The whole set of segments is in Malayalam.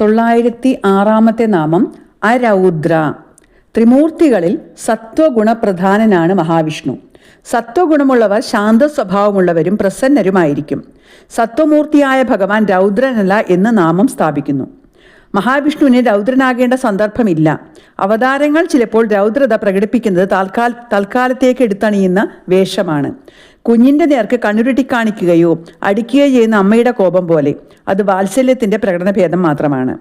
തൊള്ളായിരത്തി ആറാമത്തെ നാമം അരൗദ്ര. ത്രിമൂർത്തികളിൽ സത്വഗുണപ്രധാനനാണ് മഹാവിഷ്ണു. സത്വഗുണമുള്ളവർ ശാന്ത സ്വഭാവമുള്ളവരും പ്രസന്നരുമായിരിക്കും. സത്വമൂർത്തിയായ ഭഗവാൻ രൗദ്രനല്ല എന്ന് നാമം സ്ഥാപിക്കുന്നു. മഹാവിഷ്ണുവിന് രൗദ്രനാകേണ്ട സന്ദർഭമില്ല. അവതാരങ്ങൾ ചിലപ്പോൾ രൗദ്രത പ്രകടിപ്പിക്കുന്നത് താൽക്കാൽ തൽക്കാലത്തേക്ക് എടുത്തണിയുന്ന വേഷമാണ്. കുഞ്ഞിന്റെ നേർക്ക് കണ്ണുരുട്ടി കാണിക്കുകയോ അടിക്കുകയോ ചെയ്യുന്ന അമ്മയുടെ കോപം പോലെ. അത് വാത്സല്യത്തിന്റെ പ്രകടനഭേദം മാത്രമാണ്.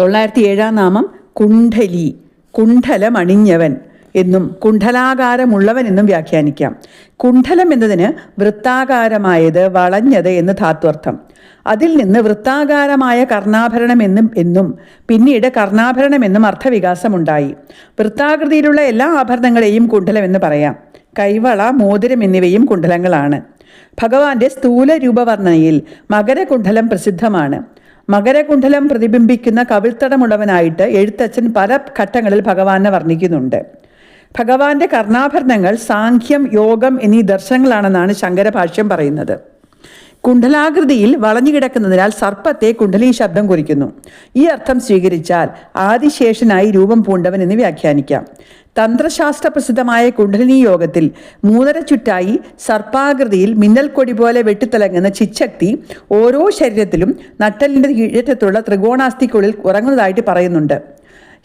തൊള്ളായിരത്തി ഏഴാം നാമം കുണ്ഠലി. കുണ്ഠലമണിഞ്ഞവൻ എന്നും കുണ്ഠലാകാരമുള്ളവൻ എന്നും വ്യാഖ്യാനിക്കാം. കുണ്ഠലം എന്നതിന് വൃത്താകാരമായത് വളഞ്ഞത് എന്ന് ധാത്വർത്ഥം. അതിൽ നിന്ന് വൃത്താകാരമായ കർണാഭരണം എന്നും എന്നും പിന്നീട് കർണാഭരണം എന്നും അർത്ഥവികാസമുണ്ടായി. വൃത്താകൃതിയിലുള്ള എല്ലാ ആഭരണങ്ങളെയും കുണ്ഠലം എന്ന് പറയാം. കൈവള മോതിരം എന്നിവയും കുണ്ഡലങ്ങളാണ്. ഭഗവാന്റെ സ്ഥൂല രൂപവർണനയിൽ മകരകുണ്ഡലം പ്രസിദ്ധമാണ്. മകരകുണ്ഡലം പ്രതിബിംബിക്കുന്ന കവിൾത്തടമുള്ളവനായിട്ട് എഴുത്തച്ഛൻ പല ഘട്ടങ്ങളിൽ ഭഗവാനെ വർണിക്കുന്നുണ്ട്. ഭഗവാന്റെ കർണാഭരണങ്ങൾ സാഖ്യം യോഗം എന്നീ ദർശനങ്ങളാണെന്നാണ് ശങ്കരഭാഷ്യം പറയുന്നത്. കുണ്ഡലാകൃതിയിൽ വളഞ്ഞു കിടക്കുന്നതിനാൽ സർപ്പത്തെ കുണ്ഡലി ശബ്ദം കുറിക്കുന്നു. ഈ അർത്ഥം സ്വീകരിച്ചാൽ ആദിശേഷനായി രൂപം പൂണ്ടവൻ എന്ന് വ്യാഖ്യാനിക്കാം. തന്ത്രശാസ്ത്ര പ്രസിദ്ധമായ കുണ്ഡലിനി യോഗത്തിൽ മൂന്നര ചുറ്റായി സർപ്പാകൃതിയിൽ മിന്നൽക്കൊടി പോലെ വെട്ടിത്തിളങ്ങുന്ന ചിച്ചക്തി ഓരോ ശരീരത്തിലും നട്ടലിന്റെ കീഴറ്റത്തുള്ള ത്രികോണാസ്ഥിക്കുള്ളിൽ ഉറങ്ങുന്നതായിട്ട് പറയുന്നുണ്ട്.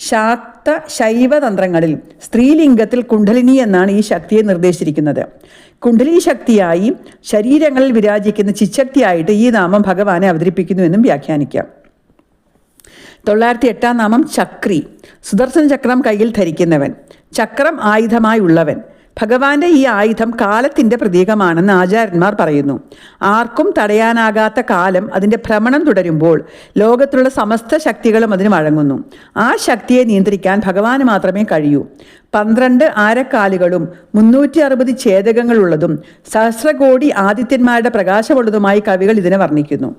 ശാക്ത ശൈവതന്ത്രങ്ങളിൽ സ്ത്രീലിംഗത്തിൽ കുണ്ഡലിനി എന്നാണ് ഈ ശക്തിയെ നിർദ്ദേശിച്ചിരിക്കുന്നത്. കുണ്ഡലി ശക്തിയായി ശരീരങ്ങളിൽ വിരാജിക്കുന്ന ചിച്ചക്തിയായിട്ട് ഈ നാമം ഭഗവാനെ അവതരിപ്പിക്കുന്നു എന്നും വ്യാഖ്യാനിക്കാം. തൊള്ളായിരത്തി എട്ടാം നാമം ചക്രി സുദർശന ചക്രം കയ്യിൽ ധരിക്കുന്നവൻ ചക്രം ആയുധമായി ഉള്ളവൻ ഭഗവാന്റെ ഈ ആയുധം കാലത്തിന്റെ പ്രതീകമാണെന്ന് ആചാര്യന്മാർ പറയുന്നു. ആർക്കും തടയാനാകാത്ത കാലം അതിന്റെ ഭ്രമണം തുടരുമ്പോൾ ലോകത്തിലുള്ള സമസ്ത ശക്തികളും അതിന് വഴങ്ങുന്നു. ആ ശക്തിയെ നിയന്ത്രിക്കാൻ ഭഗവാന് മാത്രമേ കഴിയൂ. പന്ത്രണ്ട് ആരക്കാലുകളും മുന്നൂറ്റി അറുപത് ഛേദകങ്ങളുള്ളതും സഹസ്രകോടി ആദിത്യന്മാരുടെ പ്രകാശമുള്ളതുമായി കവികൾ ഇതിനെ വർണിക്കുന്നു.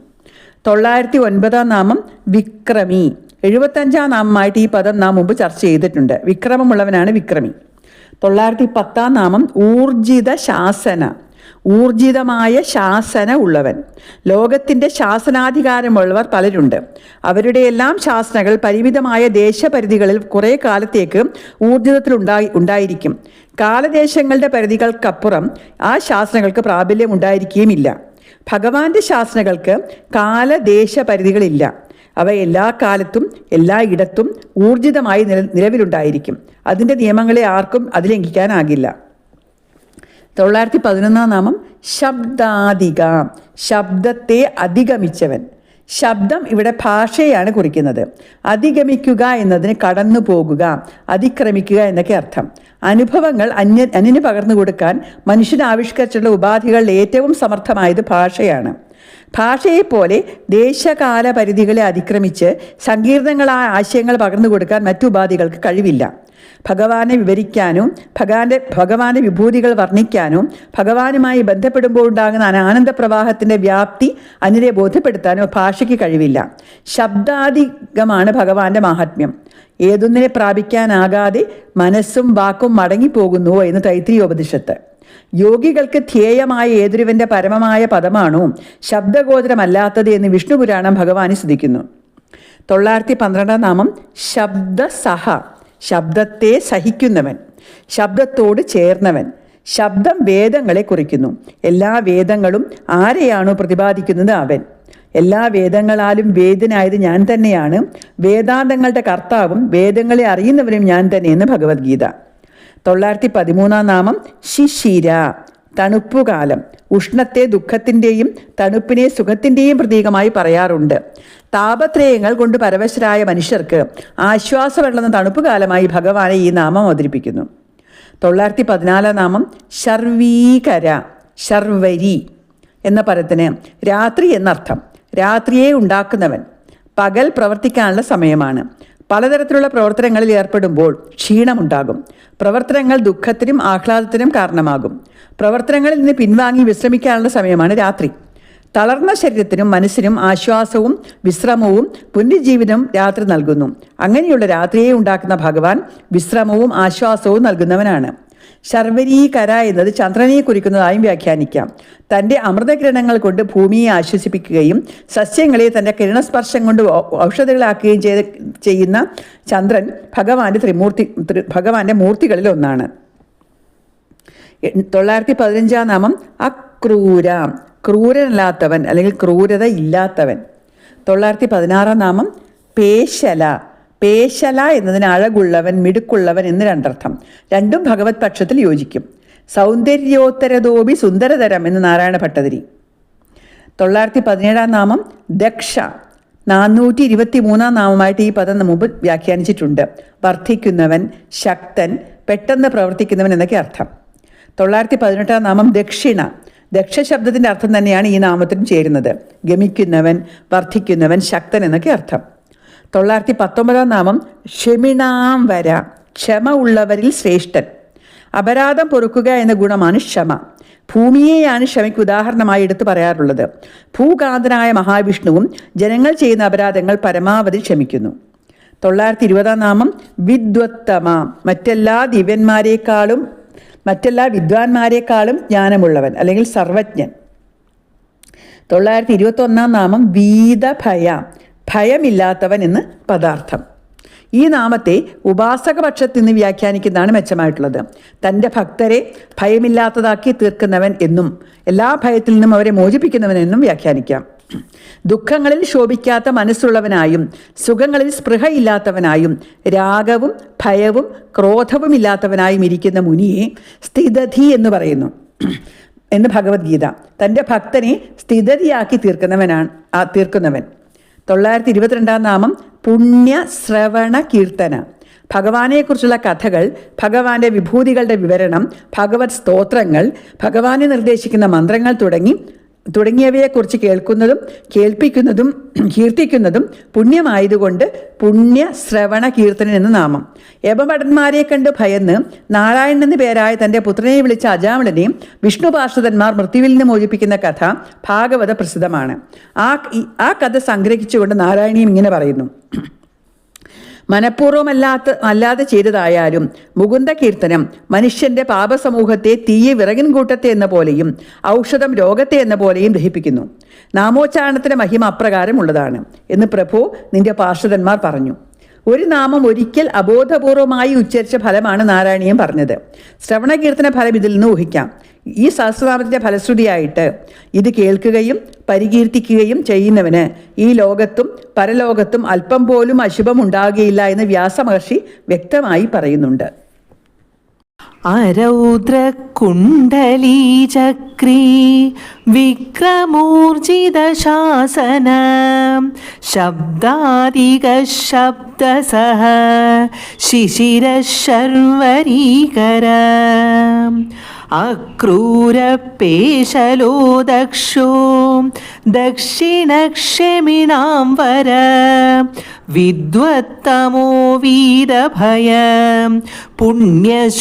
തൊള്ളായിരത്തി ഒൻപതാം നാമം വിക്രമി. എഴുപത്തഞ്ചാം നാമമായിട്ട് ഈ പദം നാം മുമ്പ് ചർച്ച ചെയ്തിട്ടുണ്ട്. വിക്രമമുള്ളവനാണ് വിക്രമി. തൊള്ളായിരത്തി പത്താം നാമം ഊർജിത ശാസന. ഊർജിതമായ ശാസന ഉള്ളവൻ. ലോകത്തിന്റെ ശാസനാധികാരമുള്ളവർ പലരുണ്ട്. അവരുടെ എല്ലാം ശാസനകൾ പരിമിതമായ ദേശപരിധികളിൽ കുറേ കാലത്തേക്ക് ഊർജിതത്തിൽ ഉണ്ടായി ഉണ്ടായിരിക്കും. കാലദേശങ്ങളുടെ പരിധികൾക്കപ്പുറം ആ ശാസനകൾക്ക് പ്രാബല്യം ഉണ്ടായിരിക്കുകയുമില്ല ഭഗവാന്റെ ശാസനകൾക്ക് കാലദേശ പരിധികളില്ല അവ എല്ലാ കാലത്തും എല്ലാ ഇടത്തും ഊർജിതമായി നില നിലവിലുണ്ടായിരിക്കും. അതിന്റെ നിയമങ്ങളെ ആർക്കും അതിലംഘിക്കാനാകില്ല തൊള്ളായിരത്തി പതിനൊന്നാം നാമം ശബ്ദാധിക. ശബ്ദത്തെ അധിഗമിച്ചവൻ. ശബ്ദം ഇവിടെ ഭാഷയാണ് കുറിക്കുന്നത്. അധിഗമിക്കുക എന്നതിന് കടന്നു പോകുക അതിക്രമിക്കുക എന്നൊക്കെ അർത്ഥം. അനുഭവങ്ങൾ അന്യ അന്യന് പകർന്നു കൊടുക്കാൻ മനുഷ്യൻ ആവിഷ്കരിച്ചുള്ള ഉപാധികളിൽ ഏറ്റവും സമർത്ഥമായത് ഭാഷയാണ്. ഭാഷയെപ്പോലെ ദേശകാല പരിധികളെ അതിക്രമിച്ച് സങ്കീർണങ്ങളായ ആശയങ്ങൾ പകർന്നു കൊടുക്കാൻ മറ്റു ഉപാധികൾക്ക് കഴിവില്ല. ഭഗവാനെ വിവരിക്കാനും ഭഗവാന്റെ ഭഗവാന്റെ വിഭൂതികൾ വർണിക്കാനും ഭഗവാനുമായി ബന്ധപ്പെടുമ്പോൾ ഉണ്ടാകുന്ന ആനന്ദപ്രവാഹത്തിന്റെ വ്യാപ്തി അതിനെ ബോധ്യപ്പെടുത്താനോ ഭാഷയ്ക്ക് കഴിവില്ല. ശബ്ദാധികമാണ് ഭഗവാന്റെ മാഹാത്മ്യം. ഏതൊന്നിനെ പ്രാപിക്കാനാകാതെ മനസ്സും വാക്കും മടങ്ങിപ്പോകുന്നുവോ എന്ന് തൈത്രീയോപനിഷത്ത്. യോഗികൾക്ക് ധ്യേയമായ ഏതൊരുവന്റെ പരമമായ പദമാണോ ശബ്ദഗോചരമല്ലാത്തത് എന്ന് വിഷ്ണു പുരാണം ഭഗവാനെ സ്തുതിക്കുന്നു. തൊള്ളായിരത്തി പന്ത്രണ്ടാം നാമം ശബ്ദസഹ ശബ്ദത്തെ സഹിക്കുന്നവൻ ശബ്ദത്തോട് ചേർന്നവൻ ശബ്ദം വേദങ്ങളെ കുറിക്കുന്നു. എല്ലാ വേദങ്ങളും ആരെയാണോ പ്രതിപാദിക്കുന്നത് അവൻ. എല്ലാ വേദങ്ങളാലും വേദനായത് ഞാൻ തന്നെയാണ്. വേദാന്തങ്ങളുടെ കർത്താവും വേദങ്ങളെ അറിയുന്നവനും ഞാൻ തന്നെയെന്ന് ഭഗവത്ഗീത. തൊള്ളായിരത്തി പതിമൂന്നാം നാമം ശിശിര. തണുപ്പുകാലം. ഉഷ്ണത്തെ ദുഃഖത്തിന്റെയും തണുപ്പിനെ സുഖത്തിന്റെയും പ്രതീകമായി പറയാറുണ്ട്. താപത്രയങ്ങൾ കൊണ്ട് പരവശരായ മനുഷ്യർക്ക് ആശ്വാസമുള്ള തണുപ്പുകാലമായി ഭഗവാനെ ഈ നാമം അവതരിപ്പിക്കുന്നു. തൊള്ളായിരത്തി പതിനാലാം നാമം ശർവീകര ശർവരി എന്ന പദത്തിന് രാത്രി എന്നർത്ഥം. രാത്രിയെ ഉണ്ടാക്കുന്നവൻ. പകൽ പ്രവർത്തിക്കാനുള്ള സമയമാണ്. പലതരത്തിലുള്ള പ്രവർത്തനങ്ങളിൽ ഏർപ്പെടുമ്പോൾ ക്ഷീണമുണ്ടാകും. പ്രവർത്തനങ്ങൾ ദുഃഖത്തിനും ആഹ്ലാദത്തിനും കാരണമാകും. പ്രവർത്തനങ്ങളിൽ നിന്ന് പിൻവാങ്ങി വിശ്രമിക്കാനുള്ള സമയമാണ് രാത്രി. തളർന്ന ശരീരത്തിനും മനസ്സിനും ആശ്വാസവും വിശ്രമവും പുണ്യജീവിതം രാത്രി നൽകുന്നു. അങ്ങനെയുള്ള രാത്രിയെ ഉണ്ടാക്കുന്ന ഭഗവാൻ വിശ്രമവും ആശ്വാസവും നൽകുന്നവനാണ്. ശർവരീകര എന്നത് ചന്ദ്രനെ കുറിക്കുന്നതായും വ്യാഖ്യാനിക്കാം. തന്റെ അമൃതകിരണങ്ങൾ കൊണ്ട് ഭൂമിയെ ആശ്വസിപ്പിക്കുകയും സസ്യങ്ങളെ തന്റെ കിരണസ്പർശം കൊണ്ട് ഔഷധങ്ങളാക്കുകയും ചെയ്ത് ചെയ്യുന്ന ചന്ദ്രൻ ഭഗവാന്റെ ത്രിമൂർത്തി ഭഗവാന്റെ മൂർത്തികളിൽ ഒന്നാണ്. തൊള്ളായിരത്തി പതിനഞ്ചാം നാമം അക്രൂര ക്രൂരനല്ലാത്തവൻ അല്ലെങ്കിൽ ക്രൂരത ഇല്ലാത്തവൻ തൊള്ളായിരത്തി പതിനാറാം നാമം പേശല. പേശല എന്നതിന് അഴകുള്ളവൻ മിടുക്കുള്ളവൻ എന്ന് രണ്ടർത്ഥം. രണ്ടും ഭഗവത് പക്ഷത്തിൽ യോജിക്കും. സൗന്ദര്യോത്തരതോപി സുന്ദരതരം എന്ന് നാരായണ ഭട്ടതിരി. തൊള്ളായിരത്തി പതിനേഴാം നാമം ദക്ഷ. നാനൂറ്റി ഇരുപത്തി മൂന്നാം നാമമായിട്ട് ഈ പദം മുമ്പ് വ്യാഖ്യാനിച്ചിട്ടുണ്ട്. വർദ്ധിക്കുന്നവൻ ശക്തൻ പെട്ടെന്ന് പ്രവർത്തിക്കുന്നവൻ എന്നൊക്കെ അർത്ഥം. തൊള്ളായിരത്തി പതിനെട്ടാം നാമം ദക്ഷിണ. ദക്ഷ ശബ്ദത്തിന്റെ അർത്ഥം തന്നെയാണ് ഈ നാമത്തിനും ചേരുന്നത്. ഗമിക്കുന്നവൻ വർദ്ധിക്കുന്നവൻ ശക്തൻ എന്നൊക്കെ അർത്ഥം. തൊള്ളായിരത്തി പത്തൊമ്പതാം നാമം ക്ഷമിണാം വര. ക്ഷമ ഉള്ളവരിൽ ശ്രേഷ്ഠൻ. അപരാധം പൊറുക്കുക എന്ന ഗുണമാണ് ക്ഷമ. ഭൂമിയെയാണ് ക്ഷമയ്ക്ക് ഉദാഹരണമായി എടുത്തു പറയാറുള്ളത്. ഭൂകാന്തനായ മഹാവിഷ്ണുവും ജനങ്ങൾ ചെയ്യുന്ന അപരാധങ്ങൾ പരമാവധി ക്ഷമിക്കുന്നു. തൊള്ളായിരത്തി ഇരുപതാം നാമം വിദ്വത്തമ. മറ്റെല്ലാ ദിവ്യന്മാരെക്കാളും മറ്റെല്ലാ വിദ്വാൻമാരെക്കാളും ജ്ഞാനമുള്ളവൻ അല്ലെങ്കിൽ സർവജ്ഞൻ. തൊള്ളായിരത്തി ഇരുപത്തൊന്നാം നാമം വീതഭയ. ഭയമില്ലാത്തവൻ എന്ന് പദാർത്ഥം. ഈ നാമത്തെ ഉപാസകപക്ഷത്തിൽ നിന്ന് വ്യാഖ്യാനിക്കുന്നതാണ് മെച്ചമായിട്ടുള്ളത്. തന്റെ ഭക്തരെ ഭയമില്ലാത്തതാക്കി തീർക്കുന്നവൻ എന്നും എല്ലാ ഭയത്തിൽ നിന്നും അവരെ മോചിപ്പിക്കുന്നവൻ എന്നും വ്യാഖ്യാനിക്കാം. ദുഃഖങ്ങളിൽ ശോഭിക്കാത്ത മനസ്സുള്ളവനായും സുഖങ്ങളിൽ സ്പൃഹയില്ലാത്തവനായും രാഗവും ഭയവും ക്രോധവും ഇല്ലാത്തവനായും ഇരിക്കുന്ന മുനിയെ സ്ഥിതധി എന്ന് പറയുന്നു. എന്ന് ഭഗവത്ഗീത. തന്റെ ഭക്തനെ സ്ഥിതതിയാക്കി തീർക്കുന്നവനാണ് ആ തീർക്കുന്നവൻ. തൊള്ളായിരത്തി ഇരുപത്തിരണ്ടാം നാമം പുണ്യ ശ്രവണ കീർത്തന. ഭഗവാനെക്കുറിച്ചുള്ള കഥകൾ ഭഗവാന്റെ വിഭൂതികളുടെ വിവരണം ഭഗവത് സ്തോത്രങ്ങൾ ഭഗവാനെ നിർദ്ദേശിക്കുന്ന മന്ത്രങ്ങൾ തുടങ്ങി തുടങ്ങിയവയെക്കുറിച്ച് കേൾക്കുന്നതും കേൾപ്പിക്കുന്നതും കീർത്തിക്കുന്നതും പുണ്യമായതുകൊണ്ട് പുണ്യ ശ്രവണ കീർത്തനൻ എന്ന് നാമം. യമഭടന്മാരെ കണ്ട് ഭയന്ന് നാരായണൻ എന്ന പേരായ തന്റെ പുത്രനെ വിളിച്ച അജാമളനെയും വിഷ്ണു പാർഷദന്മാർ മൃത്യുവിൽ നിന്ന് മോചിപ്പിക്കുന്ന കഥ ഭാഗവത പ്രസിദ്ധമാണ് ആ ആ കഥ സംഗ്രഹിച്ചുകൊണ്ട് നാരായണീയം ഇങ്ങനെ പറയുന്നു. മനഃപൂർവമല്ലാത്ത അല്ലാതെ ചെയ്തതായാലും മുകുന്ദ കീർത്തനം മനുഷ്യന്റെ പാപസമൂഹത്തെ തീയെ വിറകിൻ കൂട്ടത്തെ എന്ന പോലെയും ഔഷധം രോഗത്തെ എന്ന പോലെയും ദഹിപ്പിക്കുന്നു. നാമോച്ചാരണത്തിന് മഹിമ അപ്രകാരമുള്ളതാണ് എന്ന് പ്രഭു നിന്റെ പാർഷദന്മാർ പറഞ്ഞു. ഒരു നാമം ഒരിക്കൽ അബോധപൂർവമായി ഉച്ചരിച്ച ഫലമാണ് നാരായണീയം പറഞ്ഞത്. ശ്രവണകീർത്തന ഫലം ഇതിൽ നിന്ന് ഊഹിക്കാം. ഈ സഹസ്രനാമത്തിന്റെ ഫലശ്രുതിയായിട്ട് ഇത് കേൾക്കുകയും പരികീർത്തിക്കുകയും ചെയ്യുന്നവന് ഈ ലോകത്തും പരലോകത്തും അല്പം പോലും അശുഭം ഉണ്ടാകുകയില്ല എന്ന് വ്യാസമഹർഷി വ്യക്തമായി പറയുന്നുണ്ട്. അരൗദ്ര കുണ്ടലീചക്രീ विक्रमूर्जितशासन शब्दादिगशब्दसः शिशिरः शर्वरीकर अक्रूरपेशलो दक्षो दक्षिणक्षमिणां वर विद्वत्तमो वीरभय पुण्यश्रवणकीर्तन